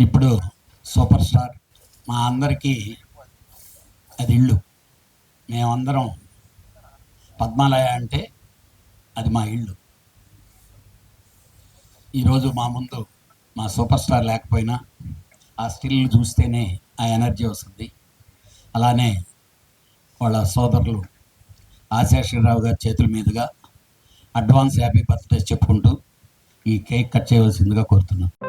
ఇప్పుడు super star మా అందరికీ అది ఇల్లు. మేమందరం పద్మాలయ అంటే అది మా ఇల్లు. ఈరోజు మా ముందు మా సూపర్ స్టార్ లేకపోయినా ఆ స్టిల్ చూస్తేనే ఆ ఎనర్జీ వస్తుంది. అలానే వాళ్ళ సోదరులు ఆశేషరావు గారి చేతుల మీదుగా అడ్వాన్స్ హ్యాపీ బర్త్డే చెప్పుకుంటూ ఈ కేక్ కట్ చేయవలసిందిగా కోరుతున్నాను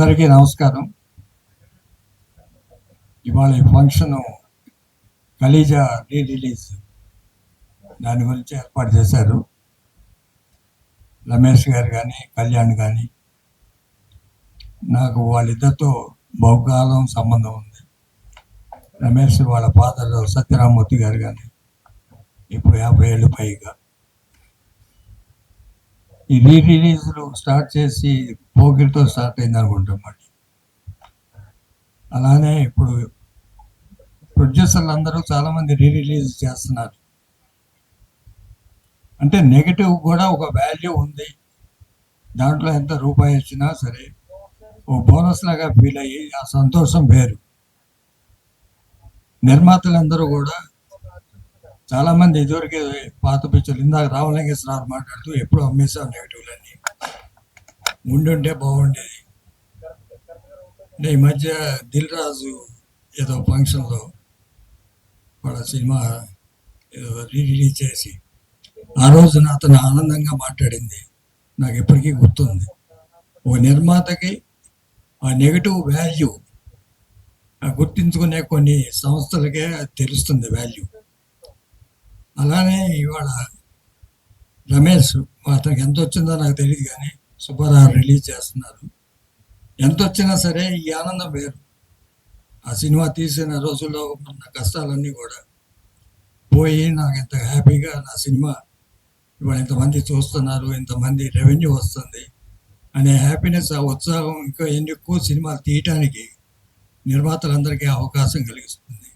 అందరికీ నమస్కారం. ఇవాళ ఈ ఫంక్షను ఖలీజా రీ రిలీజ్ దాని గురించి ఏర్పాటు చేశారు. రమేష్ గారు కానీ కళ్యాణ్ కానీ నాకు వాళ్ళిద్దరితో బహుకాలం సంబంధం ఉంది. రమేష్ వాళ్ళ ఫాదర్ సత్యరామూర్తి గారు కానీ ఇప్పుడు యాభై ఏళ్ళు పైగా. ఈ రీ రిలీజ్లు స్టార్ట్ చేసి పోకిరితో స్టార్ట్ అయింది అనుకుంటాం మళ్ళీ అలానే ఇప్పుడు ప్రొడ్యూసర్లు అందరూ చాలామంది రీ రిలీజ్ చేస్తున్నారు. అంటే నెగిటివ్ కూడా ఒక వాల్యూ ఉంది. దాంట్లో ఎంత రూపాయి వచ్చినా సరే ఓ బోనస్ లాగా ఫీల్ అయ్యి ఆ సంతోషం వేరు. నిర్మాతలందరూ కూడా చాలామంది ఇదివరకే పాత పిక్చర్లు ఇందాక రామలింగేశ్వరరావు మాట్లాడుతూ ఎప్పుడు అమ్మేశాం నెగిటివ్లన్నీ ఉండుంటే బాగుండేది. అంటే ఈ మధ్య దిల్ రాజు ఏదో ఫంక్షన్లో వాళ్ళ సినిమా ఏదో రిలీజ్ చేసి ఆ రోజున అతను ఆనందంగా మాట్లాడింది. నాకు ఎప్పటికీ గుర్తుంది. ఓ నిర్మాతకి ఆ నెగటివ్ వాల్యూ గుర్తించుకునే కొన్ని సంస్థలకే అది తెలుస్తుంది వాల్యూ. అలానే ఇవాళ రమేష్ అతనికి ఎంత వచ్చిందో నాకు తెలియదు కానీ సుబ్బారావు రిలీజ్ చేస్తున్నారు. ఎంత వచ్చినా సరే ఈ ఆనందం వేరు. ఆ సినిమా తీసిన రోజుల్లో ఉన్న కష్టాలన్నీ కూడా పోయి నాకు ఎంత హ్యాపీగా నా సినిమా ఇవాళ ఇంతమంది చూస్తున్నారు ఇంతమంది రెవెన్యూ వస్తుంది అనే హ్యాపీనెస్ ఆ ఉత్సాహం ఇంకా ఎన్ని ఎక్కువ సినిమాలు తీయటానికి నిర్మాతలందరికీ అవకాశం కలిగిస్తుంది.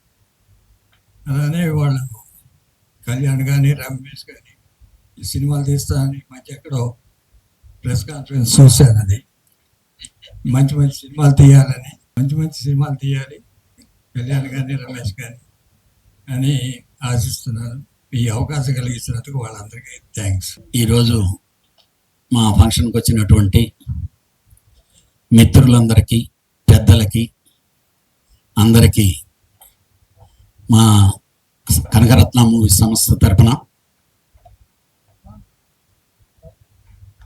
అలానే వాళ్ళు కళ్యాణ్ కానీ రమేష్ కానీ ఈ సినిమాలు తీస్తా అని మధ్య ఎక్కడో ప్రెస్ కాన్ఫరెన్స్ చూశాను అది మంచి మంచి సినిమాలు తీయాలని మంచి మంచి సినిమాలు తీయాలి. కళ్యాణ్ కానీ రమేష్ కానీ అని ఆశిస్తున్నాను. ఈ అవకాశం కలిగించినందుకు వాళ్ళందరికీ థ్యాంక్స్. ఈరోజు మా ఫంక్షన్కి వచ్చినటువంటి మిత్రులందరికీ పెద్దలకి అందరికీ మా కనకరత్న మూవీ సంస్థ తరఫున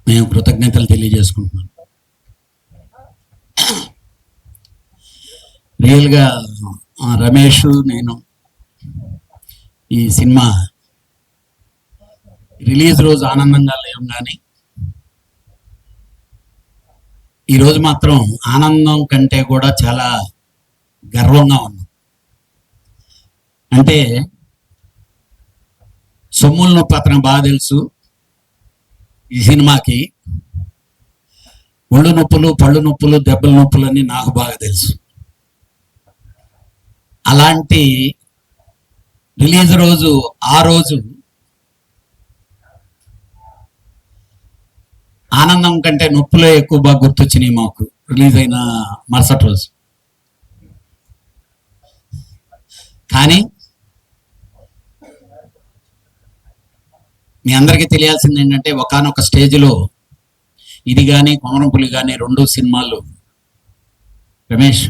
మేము కృతజ్ఞతలు తెలియజేసుకుంటున్నాం. రియల్గా రమేష్ నేను ఈ సినిమా రిలీజ్ రోజు ఆనందంగా లేవు కానీ ఈరోజు మాత్రం ఆనందం కంటే కూడా చాలా గర్వంగా ఉన్నాం. అంటే సొమ్ములను పత్రం బాగా తెలుసు. ఈ సినిమాకి ఒళ్ళు నొప్పులు పళ్ళు నొప్పులు దెబ్బల నొప్పులు అని నాకు బాగా తెలుసు. అలాంటి రిలీజ్ రోజు ఆ రోజు ఆనందం కంటే నొప్పులే ఎక్కువ బాగా గుర్తొచ్చినాయి మాకు రిలీజ్ అయిన మరుసటి రోజు. కానీ మీ అందరికీ తెలియాల్సింది ఏంటంటే ఒకనొక స్టేజ్లో ఇది కానీ కొమరంపులి కానీ రెండు సినిమాలు రమేష్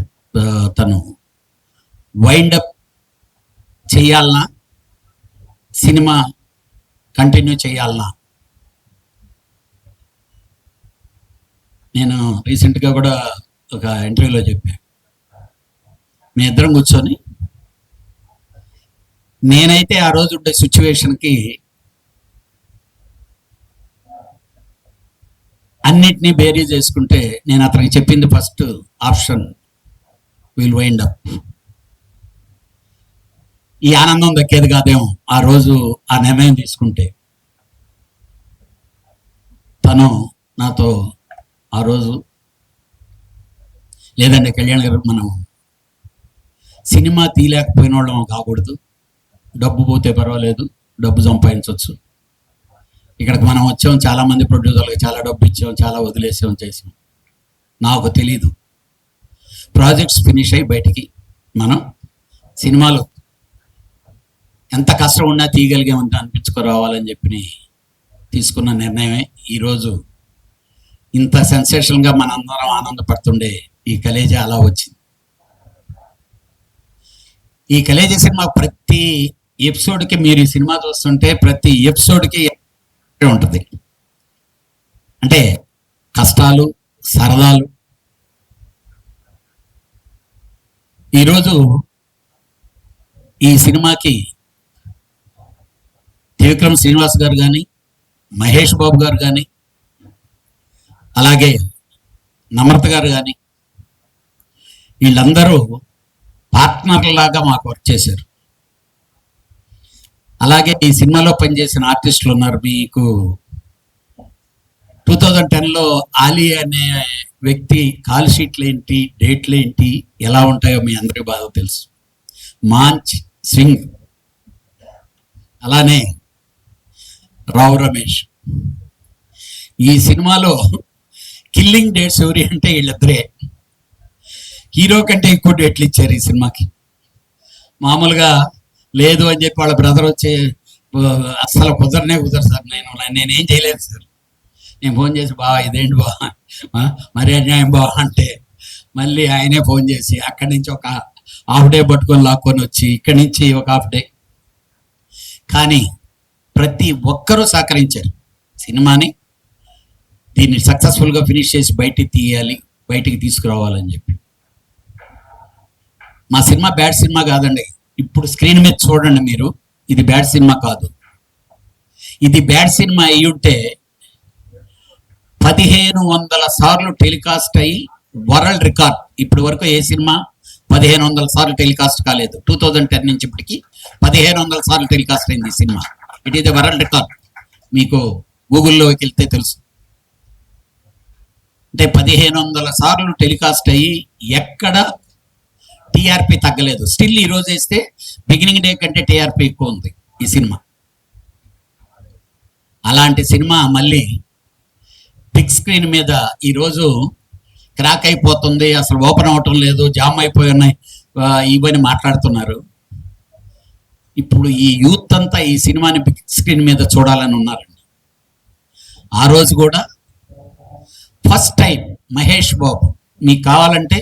తను వైండప్ చేయాలనా? సినిమా కంటిన్యూ చేయాలనా? నేను రీసెంట్గా కూడా ఒక ఇంటర్వ్యూలో చెప్పాను మీ ఇద్దరం కూర్చొని నేనైతే ఆ రోజు ఉండే సిచ్యువేషన్కి అన్నిటినీ బేరీ చేసుకుంటే నేను అతనికి చెప్పింది first option will wind up. ఈ ఆనందం దక్కేది కాదేమో ఆ రోజు ఆ నిర్ణయం తీసుకుంటే. తను నాతో ఆ రోజు లేదండి కళ్యాణ్ గారు మనం సినిమా తీయలేకపోయిన వాళ్ళం కాకూడదు. డబ్బు పోతే పర్వాలేదు డబ్బు సంపాదించవచ్చు ఇక్కడికి మనం వచ్చాం చాలా మంది ప్రొడ్యూసర్లకు చాలా డబ్బు ఇచ్చాం చాలా వదిలేసాం చేసాం. నాకు తెలీదు. ప్రాజెక్ట్స్ ఫినిష్ అయ్యి బయటికి మనం సినిమాలు ఎంత కష్టం ఉన్నా తీయగలిగామంటే అనిపించుకురావాలని చెప్పి తీసుకున్న నిర్ణయమే. ఈరోజు ఇంత సెన్సేషన్గా మనందరం ఆనందపడుతుండే ఈ కలేజా అలా వచ్చింది. ఈ కలేజా సినిమా ప్రతి ఎపిసోడ్కి మీరు ఈ సినిమా చూస్తుంటే ప్రతి ఎపిసోడ్కి ఉంటుంది. అంటే కష్టాలు సరదాలు. ఈరోజు ఈ సినిమాకి త్రివిక్రమ్ శ్రీనివాస్ గారు కానీ మహేష్ బాబు గారు కానీ అలాగే నమ్రత గారు కానీ వీళ్ళందరూ పార్ట్నర్లాగా మాకు వర్క్ చేశారు. అలాగే ఈ సినిమాలో పనిచేసిన ఆర్టిస్టులు ఉన్నారు. మీకు టూ థౌజండ్ టెన్లో ఆలీ అనే వ్యక్తి కాల్ షీట్లు ఏంటి డేట్లు ఏంటి ఎలా ఉంటాయో మీ అందరికీ బాగా తెలుసు. మాంచ్ సింగ్. అలానే రావు రమేష్. ఈ సినిమాలో కిల్లింగ్ డేట్స్ ఎవరి అంటే వీళ్ళిద్దరే. హీరో కంటే ఎక్కువ డేట్లు ఇచ్చారు ఈ సినిమాకి. మామూలుగా లేదు అని చెప్పి వాళ్ళ బ్రదర్ వచ్చి అసలు అస్సలు కుదరనే కుదరదు సార్ నేను నేనేం చేయలేదు సార్. నేను ఫోన్ చేసి బా ఇదేంటి బా? మరి అన్యాయం బా? అంటే మళ్ళీ ఆయనే ఫోన్ చేసి అక్కడి నుంచి ఒక హాఫ్ డే పట్టుకొని లాక్కొని వచ్చి ఇక్కడి నుంచి ఒక హాఫ్ డే కానీ ప్రతి ఒక్కరూ సహకరించారు. సినిమాని దీన్ని సక్సెస్ఫుల్గా ఫినిష్ చేసి బయటికి తీయాలి బయటికి తీసుకురావాలని చెప్పి. మా సినిమా బ్యాడ్ సినిమా కాదండి. ఇప్పుడు స్క్రీన్ మీద చూడండి మీరు ఇది బ్యాడ్ సినిమా కాదు. ఇది బ్యాడ్ సినిమా అయ్యుంటే ఉంటే పదిహేను వందల సార్లు టెలికాస్ట్ అయ్యి వరల్డ్ రికార్డ్. ఇప్పటి వరకు ఏ సినిమా పదిహేను వందల సార్లు టెలికాస్ట్ కాలేదు. టూ థౌజండ్ టెన్ నుంచి ఇప్పటికి పదిహేను వందల సార్లు టెలికాస్ట్ అయింది ఈ cinema. It is the world record. మీకు గూగుల్లోకి వెళ్తే తెలుసు. అంటే పదిహేను వందల సార్లు టెలికాస్ట్ అయ్యి ఎక్కడ టీఆర్పీ తగ్గలేదు. స్టిల్ ఈ రోజు వేస్తే బిగినింగ్ డే కంటే టీఆర్పీ ఎక్కువ ఉంది ఈ సినిమా. అలాంటి సినిమా మళ్ళీ బిగ్ స్క్రీన్ మీద ఈరోజు క్రాక్ అయిపోతుంది. అసలు ఓపెన్ అవటం లేదు జామ్ అయిపోయి ఉన్నాయి ఇవన్నీ మాట్లాడుతున్నారు. ఇప్పుడు ఈ యూత్ అంతా ఈ సినిమాని బిగ్ స్క్రీన్ మీద చూడాలని ఉన్నారండి. ఆ రోజు కూడా ఫస్ట్ టైం మహేష్ బాబు మీకు కావాలంటే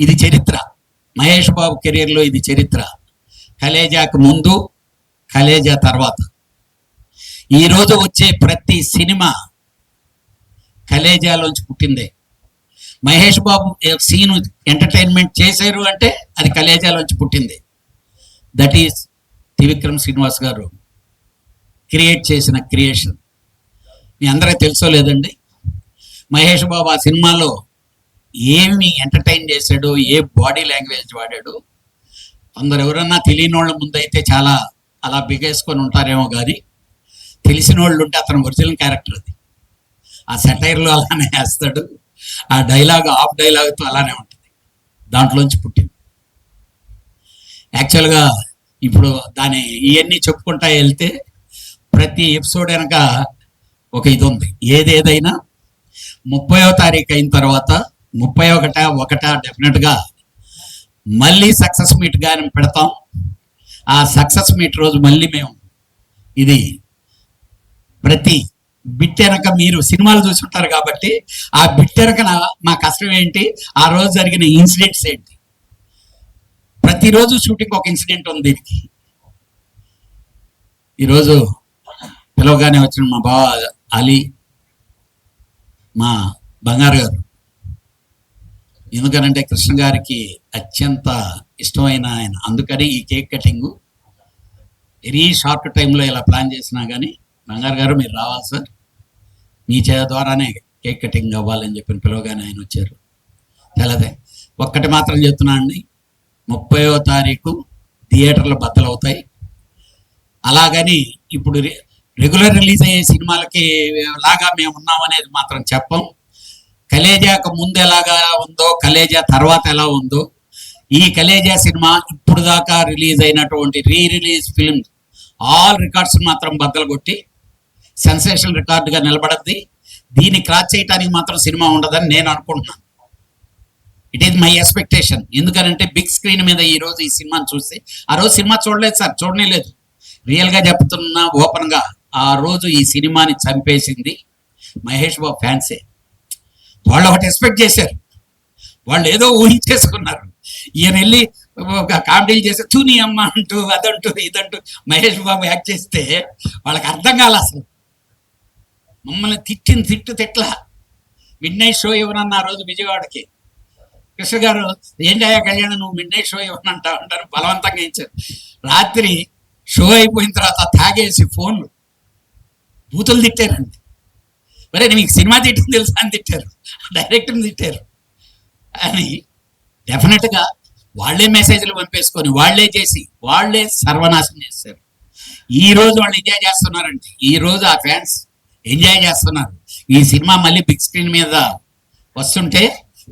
ఇది చరిత్ర. మహేష్ బాబు కెరీర్లో ఇది చరిత్ర. కలేజాకు ముందు కలేజా తర్వాత. ఈరోజు వచ్చే ప్రతి సినిమా కలేజాలోంచి పుట్టిందే. మహేష్ బాబు సీన్ ఎంటర్టైన్మెంట్ చేశారు అంటే అది కలేజాలోంచి పుట్టింది. దట్ ఈస్ త్రివిక్రమ్ శ్రీనివాస్ గారు క్రియేట్ చేసిన క్రియేషన్ మీ అందరికీ తెలుసో లేదండి? మహేష్ బాబు ఆ సినిమాలో ఏమి ఎంటర్టైన్ చేశాడు ఏ బాడీ లాంగ్వేజ్ వాడాడు కొందరు ఎవరన్నా తెలియని వాళ్ళ ముందు అయితే చాలా అలా బిగేసుకొని ఉంటారేమో కానీ తెలిసిన వాళ్ళు ఉంటే అతను ఒరిజినల్ క్యారెక్టర్ అది. ఆ సెటైర్లో అలానే వేస్తాడు ఆ డైలాగ్ ఆఫ్ డైలాగ్తో అలానే ఉంటుంది. దాంట్లోంచి పుట్టింది. యాక్చువల్గా ఇప్పుడు దాని ఇవన్నీ చెప్పుకుంటా వెళ్తే ప్రతి ఎపిసోడ్ వెనక ఒక ఇది ఉంది. ఏదేదైనా ముప్పయో తారీఖు అయిన తర్వాత ముప్పై ఒకట ఒకట డెఫినెట్గా మళ్ళీ సక్సెస్ మీట్ కానీ పెడతాం. ఆ సక్సెస్ మీట్ రోజు మళ్ళీ మేము ఇది ప్రతి బిట్ వెనక మీరు సినిమాలు చూసుంటారు కాబట్టి ఆ బిట్ వెనక మా కష్టం ఏంటి? ఆ రోజు జరిగిన ఇన్సిడెంట్స్ ఏంటి? ప్రతిరోజు షూటింగ్ ఒక ఇన్సిడెంట్ ఉంది దీనికి. ఈరోజు పిలవగానే వచ్చిన మా బావ అలీ మా బంగారు గారు ఎందుకనంటే కృష్ణ గారికి అత్యంత ఇష్టమైన ఆయన. అందుకని ఈ కేక్ కటింగ్ వెరీ షార్ట్ టైంలో ఇలా ప్లాన్ చేసినా కానీ బంగారు గారు మీరు రావాలి సార్. మీ చే ద్వారానే కేక్ కటింగ్ అవ్వాలని చెప్పి పిలవగానే ఆయన వచ్చారు. తెలదే. ఒక్కటి మాత్రం చెప్తున్నా అండి. ముప్పయో తారీఖు థియేటర్లు బద్దలవుతాయి. అలాగని ఇప్పుడు రెగ్యులర్ రిలీజ్ అయ్యే సినిమాలకి లాగా మేము ఉన్నామనేది మాత్రం చెప్పం. కలేజాకు ముందు ఎలాగా ఉందో కలేజా తర్వాత ఎలా ఉందో ఈ కలేజా సినిమా ఇప్పుడు దాకా రిలీజ్ అయినటువంటి re release film all records మాత్రం బద్దలు కొట్టి సెన్సేషన్ రికార్డుగా నిలబడద్ది. దీన్ని క్రాస్ చేయడానికి మాత్రం సినిమా ఉండదని నేను అనుకుంటున్నాను. ఇట్ ఈస్ మై ఎక్స్పెక్టేషన్ ఎందుకనంటే బిగ్ స్క్రీన్ మీద ఈ రోజు ఈ సినిమాని చూస్తే ఆ రోజు సినిమా చూడలేదు సార్ చూడలేదు రియల్గా చెప్తున్నా ఓపెన్గా ఆ రోజు ఈ సినిమాని చంపేసింది మహేష్ బాబు ఫ్యాన్సే. వాళ్ళు ఒకటి ఎక్స్పెక్ట్ చేశారు. వాళ్ళు ఏదో ఊహించేసుకున్నారు. ఈయన వెళ్ళి ఒక కామెడీలు చేస్తే తూని అమ్మ అంటూ అదంటూ ఇదంటూ మహేష్ బాబు యాక్ట్ చేస్తే వాళ్ళకి అర్థం కాల అసలు. మమ్మల్ని తిట్టిన తిట్టు తిట్ల. మిడ్ నైట్ షో ఇవ్వనన్న ఆ రోజు విజయవాడకి. కృష్ణ గారు ఏంటయ్యా కళ్యాణం నువ్వు మిడ్ నైట్ షో ఇవ్వనంటావు అంటారు. బలవంతంగా ఇచ్చారు. రాత్రి షో అయిపోయిన తర్వాత తాగేసి ఫోన్లు బూతులు తిట్టారండి. మరే మీకు సినిమా తిట్టింది తెలుసా అని తిట్టారు. డైరెక్టర్ని తిట్టారు. అని డెఫినెట్గా వాళ్ళే మెసేజ్లు పంపేసుకొని వాళ్ళే చేసి వాళ్ళే సర్వనాశనం చేస్తారు. ఈ రోజు వాళ్ళు ఎంజాయ్ చేస్తున్నారంటే ఈ రోజు ఆ ఫ్యాన్స్ ఎంజాయ్ చేస్తున్నారు. ఈ సినిమా మళ్ళీ బిగ్ స్క్రీన్ మీద వస్తుంటే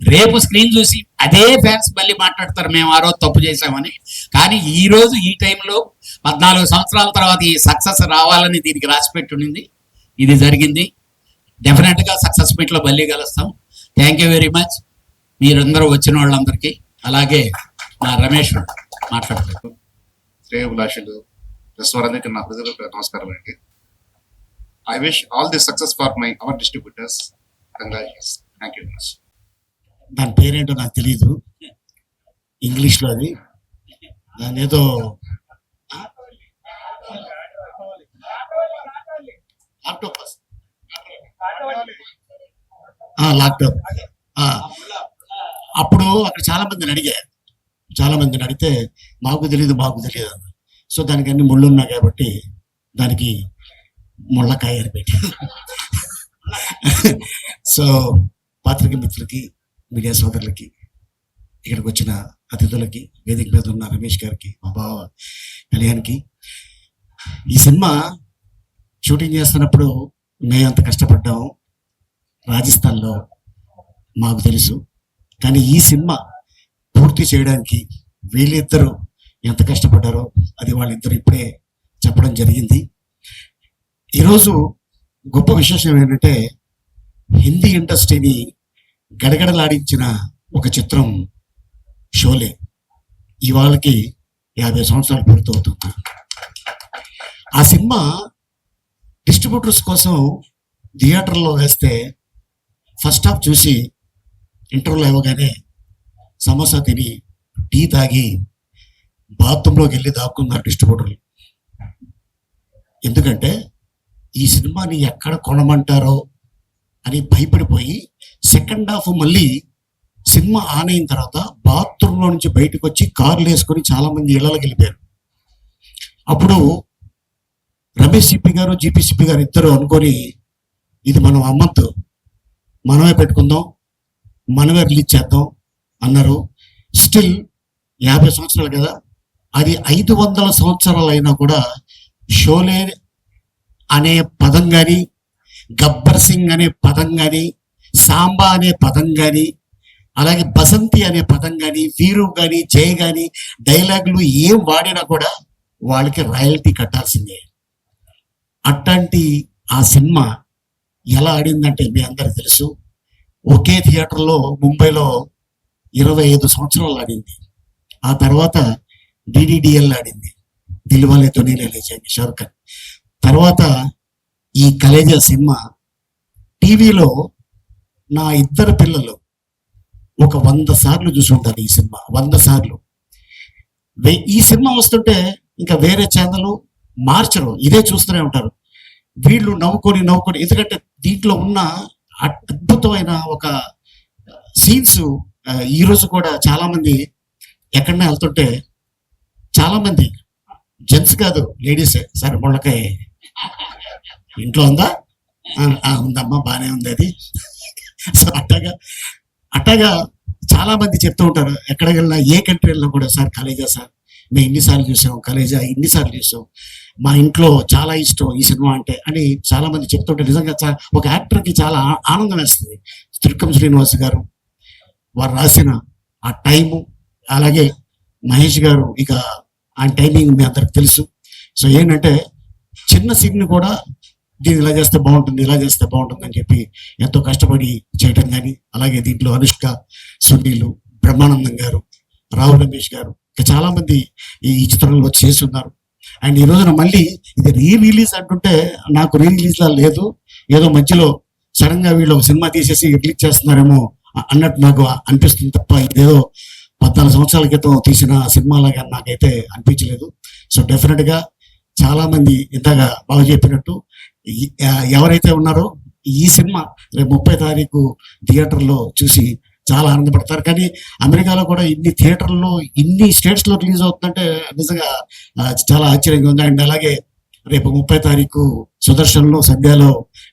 రేపు స్క్రీన్ చూసి అదే ఫ్యాన్స్ మళ్ళీ మాట్లాడతారు మేము ఆ రోజు తప్పు చేశామని. కానీ ఈ రోజు ఈ టైంలో పద్నాలుగు సంవత్సరాల తర్వాత ఈ సక్సెస్ రావాలని దీనికి రాసిపెట్టి పెట్టుండింది ఇది జరిగింది. డెఫినెట్గా సక్సెస్ మీట్లో మళ్ళీ కలుస్తాం. థ్యాంక్ యూ వెరీ మచ్ మీరందరూ వచ్చిన వాళ్ళందరికీ. అలాగే మా రమేష్ మాట్లాడతారు శ్రేయభిలాషులు ప్రెస్ వారందరికీ నా హృదయపూర్వక నమస్కారం అండి. I wish all the success for my our distributors congratulations thank you much దాని పేరేంటో నాకు తెలియదు ఇంగ్లీష్లో అది. దాని ఏదో ఆక్టోపస్ లాక్డౌన్ అప్పుడు అక్కడ చాలా మందిని అడిగారు చాలా మందిని అడిగితే మాకు తెలియదు మాకు తెలియదు సో దానికి అన్ని ముళ్ళు ఉన్నాయి కాబట్టి దానికి ముళ్ళకాయ అని పెట్టి సో పాత్రిక మిత్రులకి మీడియా సోదరులకి ఇక్కడికి వచ్చిన అతిథులకి వేదిక మీద ఉన్న రమేష్ గారికి మా బావ కళ్యాణ్కి ఈ సినిమా షూటింగ్ చేస్తున్నప్పుడు మేము ఎంత కష్టపడ్డాము. రాజస్థాన్లో మాకు తెలుసు. కానీ ఈ సినిమా పూర్తి చేయడానికి వీళ్ళిద్దరూ ఎంత కష్టపడ్డారో అది వాళ్ళిద్దరు ఇప్పుడే చెప్పడం జరిగింది. ఈరోజు గొప్ప విశేషం ఏంటంటే హిందీ ఇండస్ట్రీని గడగడలాడించిన ఒక చిత్రం షోలే. ఇవాళకి యాభై సంవత్సరాలు పూర్తవుతుంది. ఆ సినిమా డిస్ట్రిబ్యూటర్స్ కోసం థియేటర్లో వేస్తే ఫస్ట్ హాఫ్ చూసి ఇంటర్వ్యూలో ఇవ్వగానే సమోసా తిని టీ తాగి బాత్రూంలోకి వెళ్ళి దాక్కున్నారు డిస్ట్రిబ్యూటర్లు. ఎందుకంటే ఈ సినిమాని ఎక్కడ కొనమంటారో అని భయపడిపోయి సెకండ్ హాఫ్ మళ్ళీ సినిమా ఆన్ అయిన తర్వాత బాత్రూంలో నుంచి బయటకు వచ్చి కార్లు వేసుకొని చాలామంది ఇళ్ళకి వెళ్ళిపోయారు. అప్పుడు రమేష్ సిప్పి గారు జీపీ సిప్పి గారు ఇద్దరు అనుకొని ఇది మనం అమ్మద్దు. మనమే పెట్టుకుందాం. మనమే రిలీజ్ చేద్దాం అన్నారు. స్టిల్ యాభై సంవత్సరాలు కదా. అది ఐదు వందల సంవత్సరాలు అయినా కూడా షోలే అనే పదం కానీ గబ్బర్ సింగ్ అనే పదం కానీ సాంబా అనే పదం కానీ అలాగే బసంతి అనే పదం కానీ వీరు కానీ జయ కానీ డైలాగులు ఏం వాడినా కూడా వాళ్ళకి రాయల్టీ కట్టాల్సిందే. అట్లాంటి ఆ సినిమా ఎలా ఆడిందంటే మీ అందరికి తెలుసు. ఒకే థియేటర్లో ముంబైలో ఇరవై ఐదు సంవత్సరాలు ఆడింది. ఆ తర్వాత డిడిడిఎల్ ఆడింది. దిల్వాలే తొనీలే లేచాయి షారుఖ్ ఖాన్. తర్వాత ఈ కలేజా సినిమా టీవీలో నా ఇద్దరు పిల్లలు ఒక వంద సార్లు చూసి ఉంటారు ఈ సినిమా. వంద సార్లు. ఈ సినిమా వస్తుంటే ఇంకా వేరే ఛానల్ మార్చరు ఇదే చూస్తూనే ఉంటారు. వీళ్ళు నవ్వుకొని నవ్వుకొని ఎందుకంటే దీంట్లో ఉన్న అద్భుతమైన ఒక సీన్స్ ఈరోజు కూడా చాలామంది ఎక్కడన్నా వెళ్తుంటే చాలామంది జెంట్స్ కాదు లేడీసే. సరే ముళ్ళకాయ ఇంట్లో ఉందా? ఉందమ్మా బాగానే ఉంది అది. సో అట్టగా అట్టగా చాలామంది చెప్తూ ఉంటారు ఎక్కడికి వెళ్ళినా ఏ కంట్రీ వెళ్ళినా కూడా సార్ కాలేజా సార్? మేము ఇన్నిసార్లు చూసాం కలేజా ఇన్నిసార్లు చూసాం మా ఇంట్లో చాలా ఇష్టం ఈ సినిమా అంటే అని చాలా మంది చెప్తుంటే నిజంగా ఒక యాక్టర్కి చాలా ఆనందం వేస్తుంది. త్రికం శ్రీనివాస్ గారు వారు రాసిన ఆ టైము అలాగే మహేష్ గారు ఇక ఆ టైమింగ్ మీ అందరికి తెలుసు. సో ఏంటంటే చిన్న సీన్ కూడా దీన్ని ఇలా చేస్తే బాగుంటుంది ఇలా చేస్తే బాగుంటుంది అని చెప్పి ఎంతో కష్టపడి చేయటం కానీ అలాగే దీంట్లో అనుష్క సునీలు బ్రహ్మానందం గారు రాహుల్ రమేష్ గారు ఇంకా ఈ చిత్రంలో చిత్రంలో చేస్తున్నారు. అండ్ ఈ రోజున మళ్ళీ ఇది రీ రిలీజ్ అంటుంటే నాకు రీ రిలీజ్లా లేదు. ఏదో మధ్యలో సడన్గా వీళ్ళు ఒక సినిమా తీసేసి రిలీజ్ చేస్తున్నారేమో అన్నట్టు నాకు అనిపిస్తుంది తప్ప ఇదేదో పద్నాలుగు సంవత్సరాల క్రితం తీసిన సినిమా లాగా నాకైతే అనిపించలేదు. సో డెఫినెట్గా చాలామంది ఇంతగా ఇందాక బాగా చెప్పినట్టు ఎవరైతే ఉన్నారో ఈ సినిమా రేపు ముప్పై తారీఖు థియేటర్లో చూసి చాలా ఆనందపడతారు. కానీ అమెరికాలో కూడా ఇన్ని థియేటర్లో ఇన్ని స్టేట్స్లో రిలీజ్ అవుతుందంటే నిజంగా చాలా ఆశ్చర్యంగా ఉంది. అండ్ అలాగే రేపు ముప్పై తారీఖు సుదర్శన్లో సద్యాలో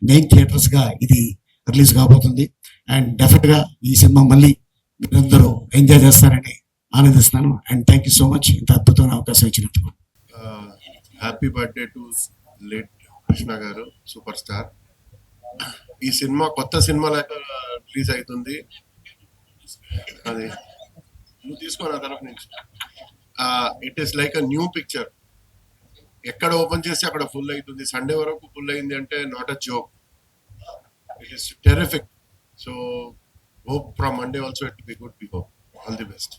మెయిన్ థియేటర్స్గా ఇది రిలీజ్ కాబోతుంది. అండ్ డెఫినెట్గా ఈ సినిమా మళ్ళీ మీరందరూ ఎంజాయ్ చేస్తారని ఆనందిస్తున్నాను. And thank you so much. ఇంత అద్భుతమైన అవకాశం ఇచ్చినందుకు. Happy birthday to late Krishna garu super star. ఈ సినిమా కొత్త సినిమా లెక్క రిలీజ్ అవుతుంది. అది. నువ్వు తీసుకోరా తరఫు నుంచి it is like a new picture ఎక్కడ ఓపెన్ చేస్తే అక్కడ ఫుల్ అవుతుంది సండే వరకు ఫుల్ అయింది అంటే not a joke it is terrific so hope from Monday also it be good be hope all the best